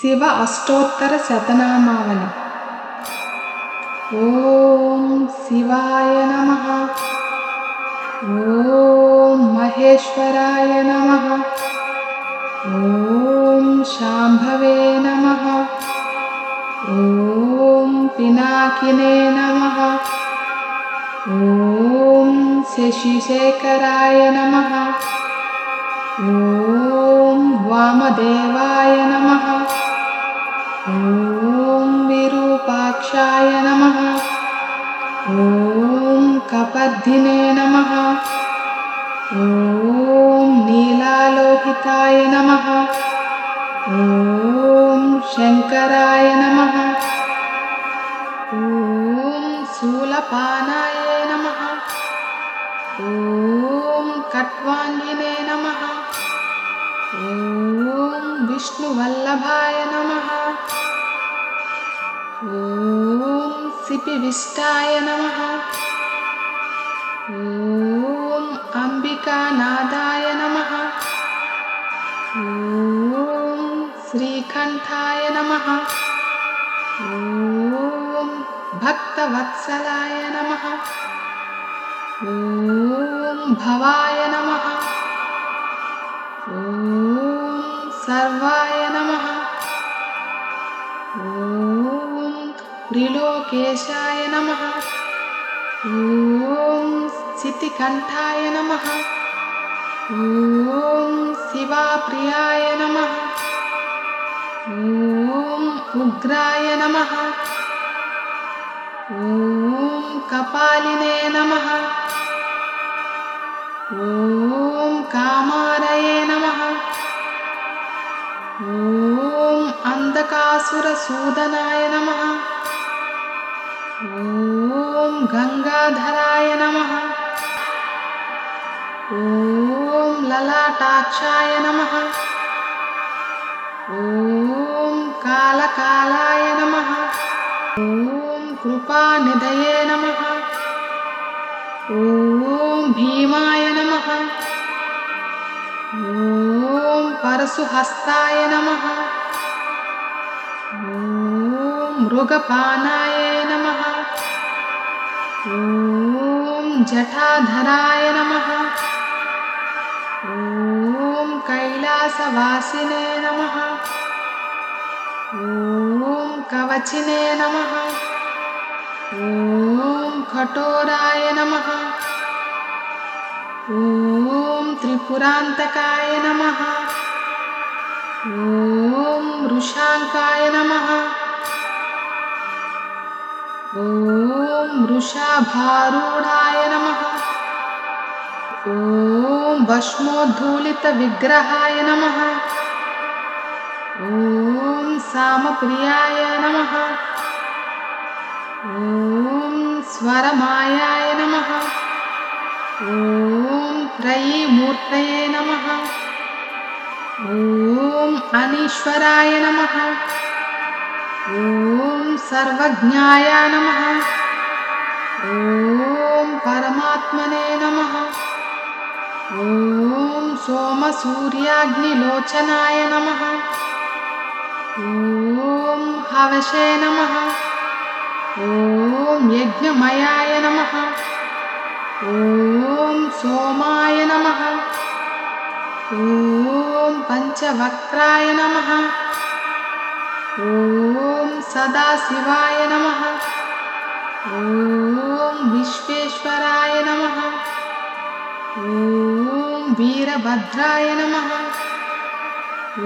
शिव अष्टोत्तरशतनामावली ॐ शिवाय नमः ॐ महेश्वराय नमः ॐ शाम्भवे नमः ॐ पिनाकिने नमः ॐ शशिशेखराय नमः ॐ वामदेवाय नमः ॐ विरूपाक्षाय नमः। ॐ कपर्दिने नमः। ॐ नीलालोहिताय नमः। ॐ शङ्कराय नमः ॐ विष्णुवल्लभाय नमः। ॐ सिपिविष्टाय नमः। ॐ अम्बिकानादाय नमः। ॐ श्रीकण्ठाय नमः। ॐ भक्तवत्सलाय नमः। ॐ भवाय नमः। ॐ सर्वाय नमः ॐ त्रिलोकेशाय नमः ॐ सितिकण्ठाय नमः ॐ शिवाप्रियाय नमः ॐ उग्राय नमः ॐ कपालिने नमः ॐ कामारये अन्धकासुरसूदनाय नमः। ॐ गङ्गाधराय नमः। ॐ ललाटाक्षाय नमः। ॐ कालकालाय नमः। ॐ कृपानिधये नमः। ॐ भीमाय नमः। ॐ परशुहस्ताय नमः मृगपानाय नमः। ॐ जटाधराय नमः। ॐ कैलासवासिने नमः। ॐ कवचिने नमः। ॐ कठोराय नमः। ॐ त्रिपुरान्तकाय नमः। ॐ वृषाङ्काय नमः। ॐ वृषाभारूढाय नमः। ॐ भस्मोद्धूलितविग्रहाय नमः। ॐ सामप्रियाय नमः। ॐ स्वरमायाय नमः। ॐ त्रयीमूर्तये नमः। ॐ अनीश्वराय नमः। ॐ सर्वज्ञाय नमः। ॐ परमात्मने नमः। ॐ सोमसूर्याग्निलोचनाय नमः। ॐ हवशे नमः। ॐ यज्ञमयाय नमः। ॐ सोमाय नमः। ॐ पञ्चवक्त्राय नमः। ॐ सदाशिवाय नमः। ॐ विश्वेश्वराय नमः। ॐ वीरभद्राय नमः।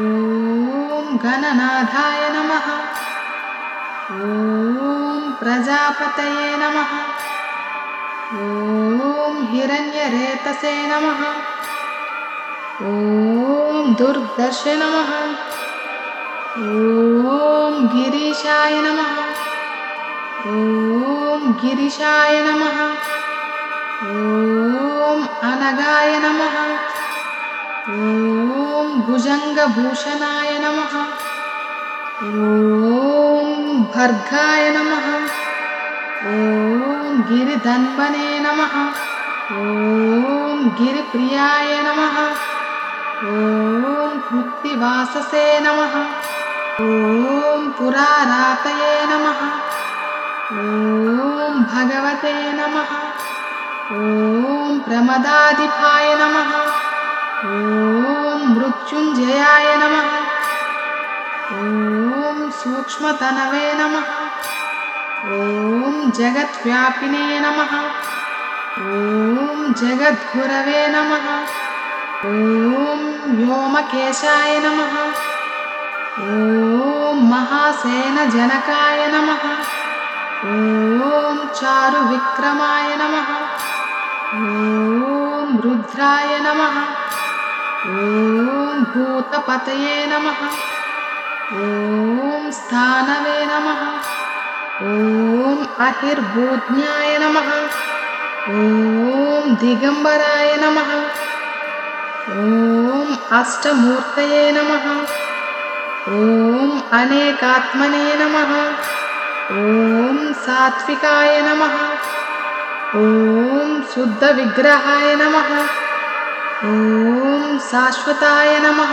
ॐ गणनाथाय नमः। ॐ प्रजापतये नमः। ॐ हिरण्यरेतसे नमः। ॐ दुर्दश नमः ॐ गिरीशाय नमः। ॐ गिरिशाय नमः। ॐ अनगाय नमः। ॐ भुजङ्गभूषणाय नमः। ॐ भर्गाय नमः। ॐ गिरिधन्वने नमः। ॐ गिरिप्रियाय नमः। ॐ कृत्तिवाससे नमः ॐ पुरारातये नमः ॐ भगवते नमः ॐ प्रमदाधिपाय नमः ॐ मृत्युञ्जयाय नमः ॐ सूक्ष्मतनवे नमः ॐ जगद्व्यापिने नमः ॐ जगद्गुरवे नमः ॐ व्योमकेशाय नमः ॐ महासेनजनकाय नमः ॐ चारुविक्रमाय नमः ॐ रुद्राय नमः ॐ भूतपतये नमः ॐ स्थानवे नमः ॐ अहिर्भूज्ञाय नमः ॐ दिगम्बराय नमः ॐ अष्टमूर्तये नमः ॐ अनेकात्मने नमः। ॐ सात्विकाय नमः। ॐ शुद्धविग्रहाय नमः। ॐ शाश्वताय नमः।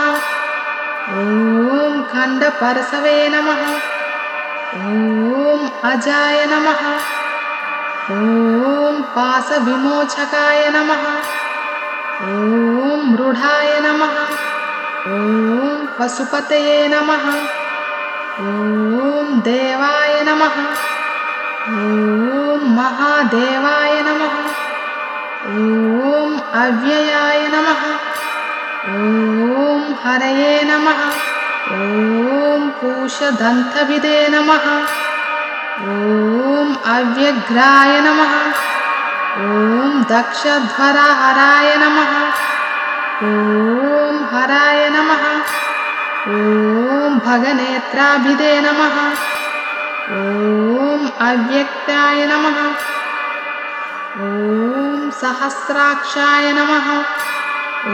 ॐ खण्डपरसवे नमः। ॐ अजाय नमः। ॐ पासविमोचकाय नमः। ॐ मृढाय नमः। ॐ पशुपतये नमः। ॐ देवाय नमः। ॐ महादेवाय नमः। ॐ अव्ययाय नमः। ॐ हरये नमः। ॐ पूषदन्तविदे नमः। ॐ अव्यग्राय नमः। ॐ दक्षध्वरहराय नमः। ॐ हराय नमः ॐ भगनेत्राभिदे नमः। ॐ अव्यक्ताय नमः। ॐ सहस्राक्षाय नमः।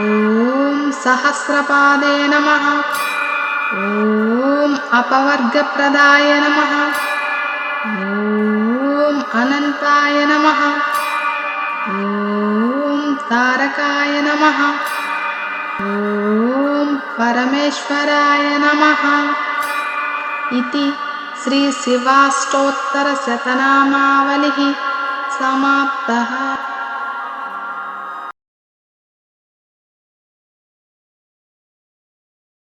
ॐ सहस्रपादे नमः। ॐ अपवर्गप्रदाय नमः। ॐ अनन्ताय नमः। ॐ तारकाय नमः। ॐ परमेश्वराय नमः इति श्रीशिवाष्टोत्तरशतनामावलिः समाप्तः